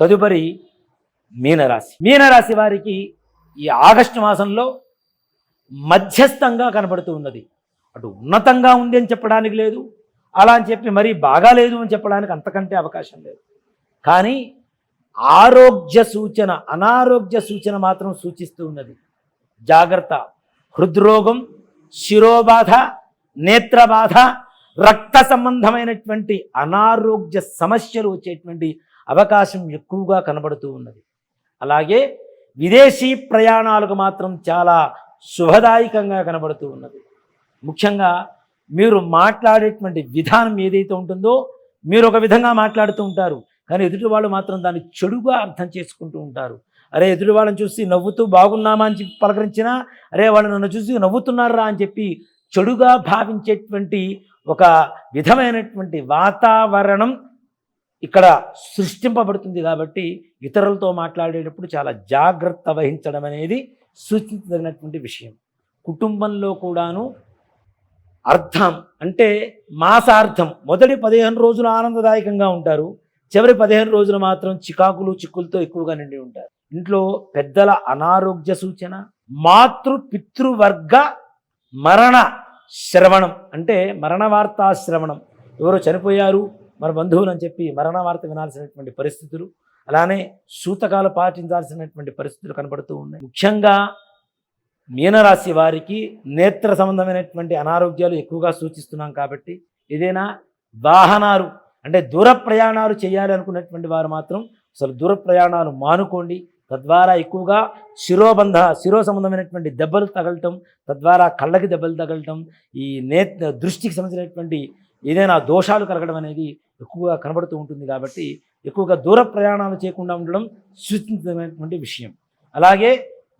తదుపరి మీనరాశి. మీనరాశి వారికి ఈ ఆగస్టు మాసంలో మధ్యస్థంగా కనబడుతూ ఉన్నది. అటు ఉన్నతంగా ఉంది అని చెప్పడానికి లేదు. అలా అని చెప్పి మరీ బాగాలేదు అని చెప్పడానికి అంతకంటే అవకాశం లేదు. కానీ ఆరోగ్య సూచన అనారోగ్య సూచన మాత్రం సూచిస్తూ ఉన్నది. జాగ్రత్త. హృద్రోగం శిరోబాధ నేత్రబాధ రక్త సంబంధమైనటువంటి అనారోగ్య సమస్యలు వచ్చేటువంటి అవకాశం ఎక్కువగా కనబడుతూ ఉన్నది. అలాగే విదేశీ ప్రయాణాలకు మాత్రం చాలా శుభదాయకంగా కనబడుతూ ఉన్నది. ముఖ్యంగా మీరు మాట్లాడేటువంటి విధానం ఏదైతే ఉంటుందో మీరు ఒక విధంగా మాట్లాడుతూ ఉంటారు. కానీ ఎదుటి వాళ్ళు మాత్రం దాన్ని చెడుగా అర్థం చేసుకుంటూ ఉంటారు. అరే ఎదుటి వాళ్ళని చూసి నవ్వుతూ బాగున్నామా అని చెప్పి పలకరించినా అరే వాళ్ళు నన్ను చూసి నవ్వుతున్నారా అని చెప్పి చెడుగా భావించేటువంటి ఒక విధమైనటువంటి వాతావరణం ఇక్కడ సృష్టింపబడుతుంది కాబట్టి ఇతరులతో మాట్లాడేటప్పుడు చాలా జాగ్రత్త వహించడం అనేది సూచించదగినటువంటి విషయం. కుటుంబంలో కూడాను అర్థం అంటే మాసార్థం. మొదటి పదిహేను రోజులు ఆనందదాయకంగా ఉంటారు. చివరి పదిహేను రోజులు మాత్రం చికాకులు చిక్కులతో ఎక్కువగా నిండి ఉంటారు. ఇంట్లో పెద్దల అనారోగ్య సూచన మాతృ పితృవర్గ మరణ శ్రవణం అంటే మరణ వార్తా శ్రవణం ఎవరో చనిపోయారు? మన బంధువులు అని చెప్పి మరణ వార్త వినాల్సినటువంటి పరిస్థితులు అలానే సూతకాలు పాటించాల్సినటువంటి పరిస్థితులు కనబడుతూ ఉన్నాయి. ముఖ్యంగా మీనరాశి వారికి నేత్ర సంబంధమైనటువంటి అనారోగ్యాలు ఎక్కువగా సూచిస్తున్నాం కాబట్టి ఏదైనా వాహనాలు అంటే దూర ప్రయాణాలు చేయాలి అనుకున్నటువంటి వారు మాత్రం అసలు దూర ప్రయాణాలు మానుకోండి. తద్వారా ఎక్కువగా శిరోబంధ శిరో సంబంధమైనటువంటి దెబ్బలు తగలటం తద్వారా కళ్ళకి దెబ్బలు తగలటం ఈ నే దృష్టికి సంబంధించినటువంటి ఏదైనా దోషాలు కలగడం అనేది ఎక్కువగా కనబడుతూ ఉంటుంది కాబట్టి ఎక్కువగా దూర ప్రయాణాలు చేయకుండా ఉండడం సూచించినటువంటి విషయం. అలాగే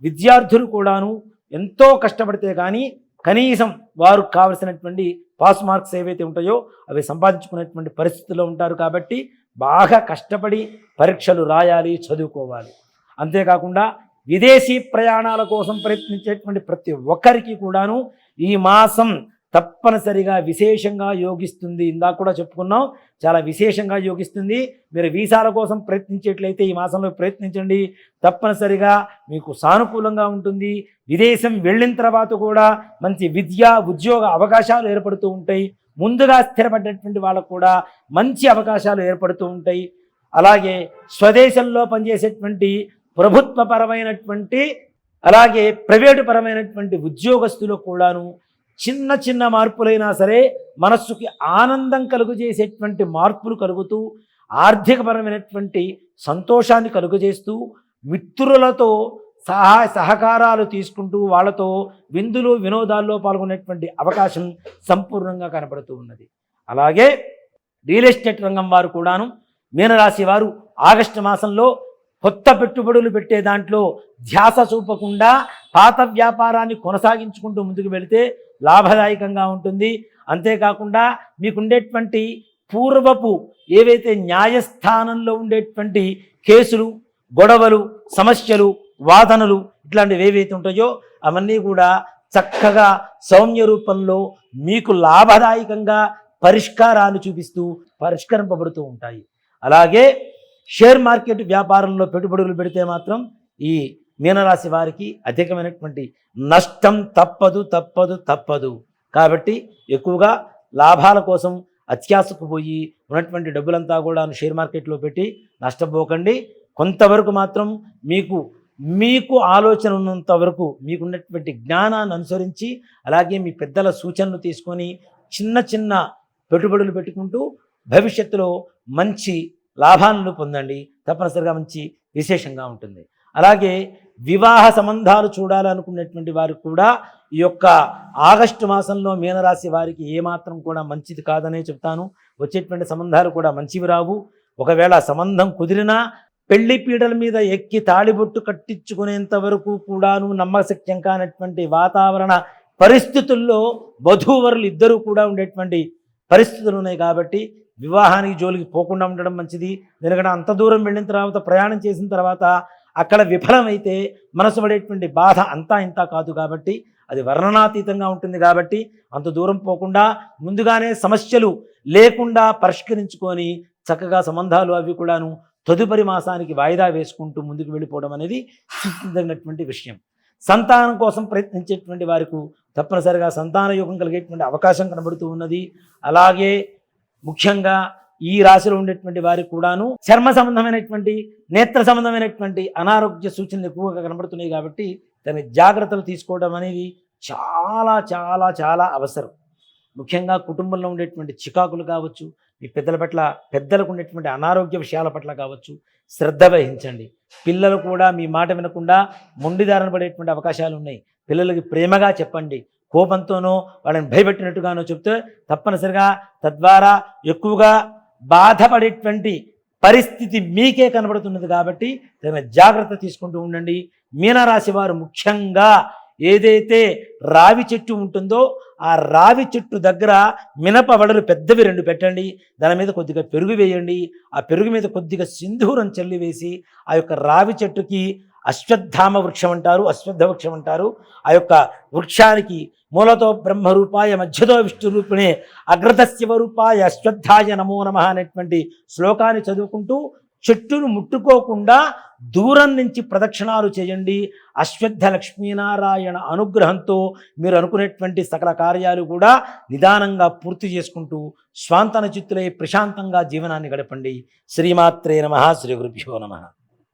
విద్యార్థులు కూడాను ఎంతో కష్టపడితే కానీ కనీసం వారు కావలసినటువంటి పాస్ మార్క్స్ ఏవైతే ఉంటాయో అవి సంపాదించుకునేటువంటి పరిస్థితుల్లో ఉంటారు కాబట్టి బాగా కష్టపడి పరీక్షలు రాయాలి చదువుకోవాలి. అంతేకాకుండా విదేశీ ప్రయాణాల కోసం ప్రయత్నించేటువంటి ప్రతి ఒక్కరికి కూడాను ఈ మాసం తప్పనిసరిగా విశేషంగా యోగిస్తుంది. ఇందాక కూడా చెప్పుకున్నాం చాలా విశేషంగా యోగిస్తుంది. మీరు వీసాల కోసం ప్రయత్నించేట్లయితే ఈ మాసంలో ప్రయత్నించండి. తప్పనిసరిగా మీకు సానుకూలంగా ఉంటుంది. విదేశం వెళ్ళిన తర్వాత కూడా మంచి విద్య ఉద్యోగ అవకాశాలు ఏర్పడుతూ ఉంటాయి. ముందుగా స్థిరపడ్డటువంటి వాళ్ళకు కూడా మంచి అవకాశాలు ఏర్పడుతూ ఉంటాయి. అలాగే స్వదేశంలో పనిచేసేటువంటి ప్రభుత్వపరమైనటువంటి అలాగే ప్రైవేటు పరమైనటువంటి ఉద్యోగస్తులకు కూడాను చిన్న చిన్న మార్పులైనా సరే మనస్సుకి ఆనందం కలుగజేసేటువంటి మార్పులు కలుగుతూ ఆర్థికపరమైనటువంటి సంతోషాన్ని కలుగజేస్తూ మిత్రులతో సహాయ సహకారాలు తీసుకుంటూ వాళ్ళతో విందులు వినోదాల్లో పాల్గొనేటువంటి అవకాశం సంపూర్ణంగా కనపడుతూ ఉన్నది. అలాగే రియల్ ఎస్టేట్ రంగం వారు కూడాను మీనరాశి వారు ఆగస్టు మాసంలో కొత్త పెట్టుబడులు పెట్టే దాంట్లో ధ్యాస చూపకుండా పాత వ్యాపారాన్ని కొనసాగించుకుంటూ ముందుకు వెళితే లాభదాయకంగా ఉంటుంది. అంతేకాకుండా మీకుండేటువంటి పూర్వపు ఏవైతే న్యాయస్థానంలో ఉండేటువంటి కేసులు గొడవలు సమస్యలు వాదనలు ఇట్లాంటివి ఏవైతే ఉంటాయో అవన్నీ కూడా చక్కగా సౌమ్య రూపంలో మీకు లాభదాయకంగా పరిష్కారాలు చూపిస్తూ పరిష్కరింపబడుతూ ఉంటాయి. అలాగే షేర్ మార్కెట్ వ్యాపారంలో పెట్టుబడులు పెడితే మాత్రం ఈ మీనరాశి వారికి అధికమైనటువంటి నష్టం తప్పదు తప్పదు తప్పదు. కాబట్టి ఎక్కువగా లాభాల కోసం అత్యాశకు పోయి ఉన్నటువంటి డబ్బులంతా కూడా షేర్ మార్కెట్లో పెట్టి నష్టపోకండి కొంతవరకు మాత్రం మీకు మీకు ఆలోచన ఉన్నంత వరకు మీకున్నటువంటి జ్ఞానాన్ని అనుసరించి అలాగే మీ పెద్దల సూచనలు తీసుకొని చిన్న చిన్న పెట్టుబడులు పెట్టుకుంటూ భవిష్యత్తులో మంచి లాభాలను పొందండి. తప్పనిసరిగా మంచి విశేషంగా ఉంటుంది. అలాగే వివాహ సంబంధాలు చూడాలనుకున్నటువంటి వారు కూడా ఈ యొక్క ఆగస్టు మాసంలో మీనరాశి వారికి ఏమాత్రం కూడా మంచిది కాదనే చెప్తాను. వచ్చేటువంటి సంబంధాలు కూడా మంచివి రావు. ఒకవేళ సంబంధం కుదిరినా పెళ్ళి పీడల మీద ఎక్కి తాళిబొట్టు కట్టించుకునేంత వరకు కూడాను నమ్మశక్యం కానటువంటి వాతావరణ పరిస్థితుల్లో వధూవరులు ఇద్దరూ కూడా ఉండేటువంటి పరిస్థితులు ఉన్నాయి కాబట్టి వివాహానికి జోలికి పోకుండా ఉండడం మంచిది. ఎందుకంటే అంత దూరం వెళ్ళిన తర్వాత ప్రయాణం చేసిన తర్వాత అక్కడ విఫలమైతే మనసు పడేటువంటి బాధ అంతా ఇంత కాదు కాబట్టి అది వర్ణనాతీతంగా ఉంటుంది కాబట్టి అంత దూరం పోకుండా ముందుగానే సమస్యలు లేకుండా పరిష్కరించుకొని చక్కగా సంబంధాలు అవి కూడాను తదుపరి మాసానికి వాయిదా వేసుకుంటూ ముందుకు వెళ్ళిపోవడం అనేది సూచించినటువంటి విషయం. సంతానం కోసం ప్రయత్నించేటువంటి వారికి తప్పనిసరిగా సంతాన యోగం కలిగేటువంటి అవకాశం కనబడుతూ ఉన్నది. అలాగే ముఖ్యంగా ఈ రాశిలో ఉండేటువంటి వారికి కూడాను చర్మ సంబంధమైనటువంటి నేత్ర సంబంధమైనటువంటి అనారోగ్య సూచనలు ఎక్కువగా కనబడుతున్నాయి కాబట్టి దాని జాగ్రత్తలు తీసుకోవడం అనేది చాలా చాలా చాలా అవసరం. ముఖ్యంగా కుటుంబంలో ఉండేటువంటి చికాకులు కావచ్చు మీ పెద్దల పట్ల పెద్దలకు ఉండేటువంటి అనారోగ్య విషయాల పట్ల కావచ్చు శ్రద్ధ వహించండి. పిల్లలు కూడా మీ మాట వినకుండా మొండిదారణ పడేటువంటి అవకాశాలు ఉన్నాయి. పిల్లలకి ప్రేమగా చెప్పండి. కోపంతోనో వాళ్ళని భయపెట్టినట్టుగానో చెప్తే తప్పనిసరిగా తద్వారా ఎక్కువగా బాధపడేటువంటి పరిస్థితి మీకే కనబడుతున్నది కాబట్టి తగిన జాగ్రత్త తీసుకుంటూ ఉండండి. మీనరాశి వారు ముఖ్యంగా ఏదైతే రావి చెట్టు ఉంటుందో ఆ రావి చెట్టు దగ్గర మినప వడలు పెద్దవి రెండు పెట్టండి. దాని మీద కొద్దిగా పెరుగు వేయండి. ఆ పెరుగు మీద కొద్దిగా సింధూరం చల్లి వేసి ఆ యొక్క రావి చెట్టుకి అశ్వత్థామ వృక్షం అంటారు అశ్వత్థ వృక్షం అంటారు ఆ యొక్క వృక్షానికి మూలతో బ్రహ్మరూపాయ మధ్యతో విష్ణు రూపిణే అగ్రతశివ రూపాయ అశ్వత్థాయ నమో నమ అనేటువంటి శ్లోకాన్ని చదువుకుంటూ చెట్టును ముట్టుకోకుండా దూరం నుంచి ప్రదక్షిణాలు చేయండి. అశ్వత్థ లక్ష్మీనారాయణ అనుగ్రహంతో మీరు అనుకునేటువంటి సకల కార్యాలు కూడా నిదానంగా పూర్తి చేసుకుంటూ స్వాంతన చిత్తులై ప్రశాంతంగా జీవనాన్ని గడపండి. శ్రీమాత్రే నమ శ్రీ గురుభ్యో నమ.